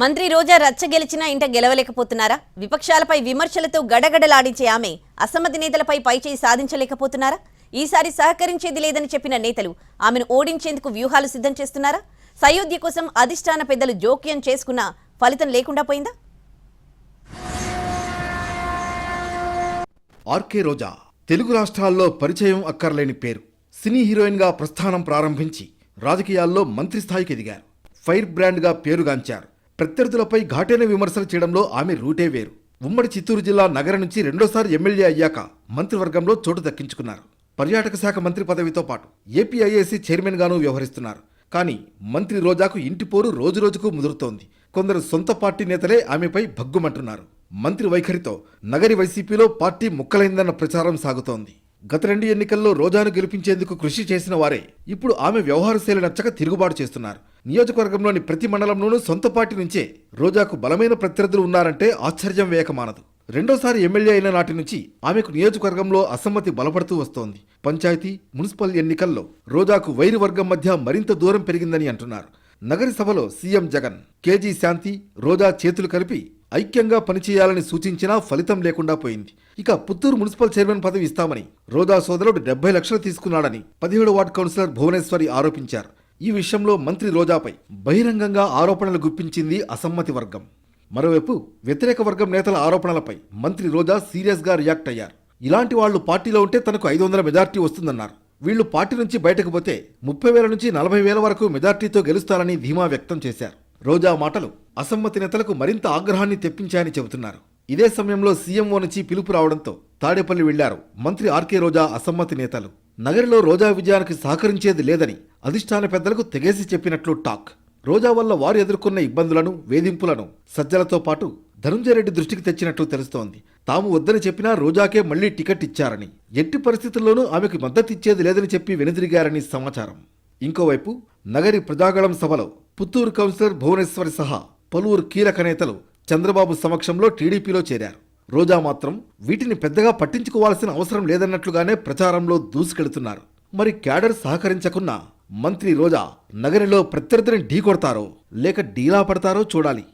మంత్రి రోజా రచ్చ గెలిచినా ఇంట గెలవలేకపోతున్నారా? విపక్షాలపై విమర్శలతో గడగడలాడించే ఆమె అసమ్మతి నేతలపై పైచేయి సాధించలేకపోతున్నారా? ఈసారి సహకరించేది లేదని చెప్పిన నేతలు ఆమెను ఓడించేందుకు వ్యూహాలు సిద్ధం చేస్తున్నారా? సయోధ్య కోసం అధిష్టాన పెద్దలు జోక్యం చేసుకున్నా ఫలితం లేకుండా పోయిందా? ఆర్కే రోజా తెలుగు రాష్ట్రాల్లో పరిచయం అక్కర్లేని పేరు. సినీ హీరోయిన్గా ప్రస్థానం ప్రారంభించి రాజకీయాల్లో మంత్రి స్థాయికి ఎదిగారు. ఫైర్ బ్రాండ్గా పేరుగాంచారు. ప్రత్యర్థులపై ఘాటైన విమర్శలు చేయడంలో ఆమె రూటే వేరు. ఉమ్మడి చిత్తూరు జిల్లా నగరం నుంచి రెండోసారి ఎమ్మెల్యే అయ్యాక మంత్రివర్గంలో చోటు దక్కించుకున్నారు. పర్యాటక శాఖ మంత్రి పదవితో పాటు ఏపీఐఏసీ చైర్మన్ గాను వ్యవహరిస్తున్నారు. కానీ మంత్రి రోజాకు ఇంటి పోరు రోజురోజుకు ముదురుతోంది. కొందరు సొంత పార్టీ నేతలే ఆమెపై భగ్గుమంటున్నారు. మంత్రి వైఖరితో నగరి వైసీపీలో పార్టీ ముక్కలైందన్న ప్రచారం సాగుతోంది. గత రెండు ఎన్నికల్లో రోజాను గెలిపించేందుకు కృషి చేసిన వారే ఇప్పుడు ఆమె వ్యవహారశైలి నచ్చక తిరుగుబాటు చేస్తున్నారు. నియోజకవర్గంలోని ప్రతి మండలంలోనూ సొంత పార్టీ నుంచే రోజాకు బలమైన ప్రత్యర్థులు ఉన్నారంటే ఆశ్చర్యం వేయకమానదు రెండోసారి ఎమ్మెల్యే అయిన నాటి నుంచి ఆమెకు నియోజకవర్గంలో అసమ్మతి బలపడుతూ వస్తోంది. పంచాయతీ మున్సిపల్ ఎన్నికల్లో రోజాకు వైరు వర్గం మధ్య మరింత దూరం పెరిగిందని అంటున్నారు. నగరసభలో CM Jagan K G Shanthi Roja చేతులు కలిపి ఐక్యంగా పనిచేయాలని సూచించినా ఫలితం లేకుండా పోయింది. ఇక పుత్తూరు మున్సిపల్ చైర్మన్ పదవి ఇస్తామని రోజా సోదరుడు డెబ్బై లక్షలు తీసుకున్నాడని పదిహేడు వార్డు కౌన్సిలర్ భువనేశ్వరి ఆరోపించారు. ఈ విషయంలో మంత్రి రోజాపై బహిరంగంగా ఆరోపణలు గుప్పించింది అసమ్మతి వర్గం. మరోవైపు వ్యతిరేక వర్గం నేతల ఆరోపణలపై మంత్రి రోజా సీరియస్గా రియాక్ట్ అయ్యారు. ఇలాంటి వాళ్ళు పార్టీలో ఉంటే తనకు ఐదు వందల మెజార్టీ వస్తుందన్నారు. వీళ్ళు పార్టీ నుంచి బయటకు పోతే ముప్పై వేల నుంచి నలభై వేల వరకు మెజార్టీతో గెలుస్తారని ధీమా వ్యక్తం చేశారు. రోజా మాటలు అసమ్మతి నేతలకు మరింత ఆగ్రహాన్ని తెప్పించాయని చెబుతున్నారు. ఇదే సమయంలో సీఎంఓ నుంచి పిలుపు రావడంతో తాడేపల్లి వెళ్ళారు మంత్రి ఆర్కే రోజా అసమ్మతి నేతలు. నగరిలో రోజా విజయానికి సహకరించేది లేదని అధిష్టాన పెద్దలకు తెగేసి చెప్పినట్లు టాక్. రోజా వల్ల వారు ఎదుర్కొన్న ఇబ్బందులను వేధింపులను సజ్జలతో పాటు ధనుంజయరెడ్డి దృష్టికి తెచ్చినట్లు తెలుస్తోంది. తాము వద్దని చెప్పినా రోజాకే మళ్ళీ టికెట్ ఇచ్చారని ఎట్టి పరిస్థితుల్లోనూ ఆమెకు మద్దతిచ్చేది లేదని చెప్పి వెనుదిరిగారని సమాచారం. ఇంకోవైపు నగరి ప్రజాగళం సభలో పుత్తూరు కౌన్సిలర్ భువనేశ్వరి సహా పలువురు కీలక నేతలు చంద్రబాబు సమక్షంలో టీడీపీలో చేరారు. రోజా మాత్రం వీటిని పెద్దగా పట్టించుకోవాల్సిన అవసరం లేదన్నట్లుగానే ప్రచారంలో దూసుకెడుతున్నారు మరి క్యాడర్ సహకరించకున్నా మంత్రి రోజా నగరిలో ప్రత్యర్థిని ఢీకొడతారో లేక డీలా పడతారో చూడాలి.